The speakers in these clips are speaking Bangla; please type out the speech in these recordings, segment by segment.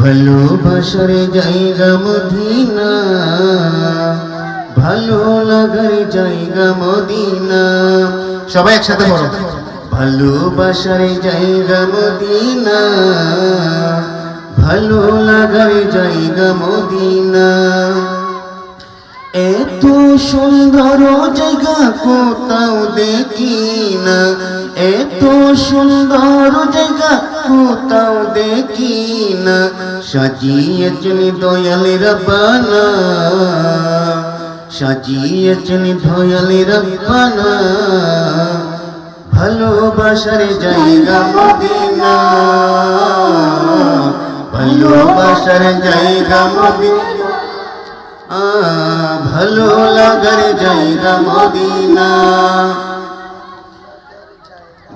ভালোবাসার জায়গা মদিনা। ভালো লাগার জায়গা মদিনা। সবাই একসাথে বলো ভালোবাসার জায়গা মদিনা। ভালো লাগার জায়গা মদিনা। এত সুন্দর জায়গা কোথাও দেখি না। এত সুন্দর জায়গা কোথাও দেখি না, সাজিয়েছেন দয়াল রব্বানা। সাজিয়েছেন দয়াল রব্বানা। ভালোবাসার জায়গা মদিনা। ভালোবাসার জায়গা মদিনা। ভালো লাগার জায়গা মদিনা।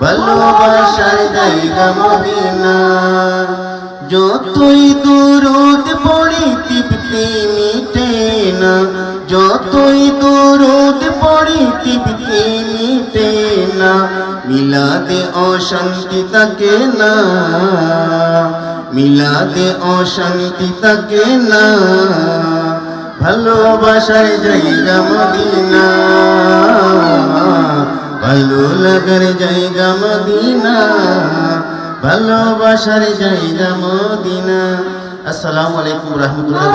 ভালোবাসার জায়গা মদিনা যতই দূরত পড়ি, তৃপ্তি মিটে না। যতই দূরত পড়ি, তৃপ্তি মিটে না। মিলাদে অশান্তি থাকে না। মিলাদে অশান্তি থাকে না। ভালোবাসার জায়গা মদিনা। ভালো লাগার জায়গা মদিনা ভালোবাসার জায়গা মদিনা। আসসালামু আলাইকুম রহমতুল্লাহ